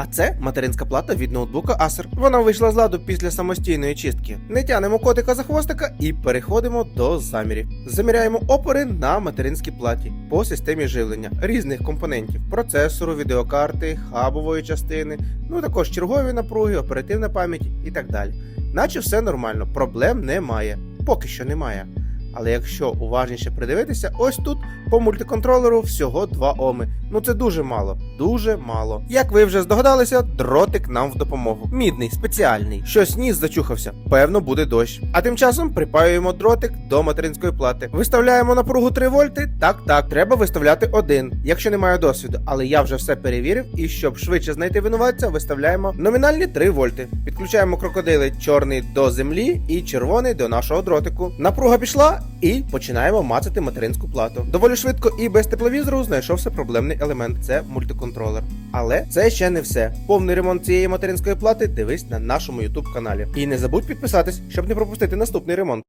А це материнська плата від ноутбука Acer. Вона вийшла з ладу після самостійної чистки. Не тянемо котика за хвостика і переходимо до замірів. Заміряємо опори на материнській платі по системі живлення різних компонентів: процесору, відеокарти, хабової частини, ну також чергові напруги, оперативна пам'ять і так далі. Наче все нормально, проблем немає. Поки що немає. Але якщо уважніше придивитися, ось тут по мультиконтролеру всього 2 Оми. Ну це дуже мало, дуже мало. Як ви вже здогадалися, дротик нам в допомогу. Мідний, спеціальний. Щось ніс зачухався, певно буде дощ. А тим часом припаюємо дротик до материнської плати. Виставляємо напругу 3 вольти. Так, так, треба виставляти один, якщо немає досвіду. Але я вже все перевірив, і щоб швидше знайти винуватця, виставляємо номінальні 3 вольти. Підключаємо крокодили чорний до землі і червоний до нашого дротику. Напруга пішла і починаємо мацати материнську плату. Доволі швидко і без тепловізору знайшовся проблемний елемент це мультиконтролер. Але це ще не все. Повний ремонт цієї материнської плати дивись на нашому YouTube каналі. І не забудь підписатись, щоб не пропустити наступний ремонт.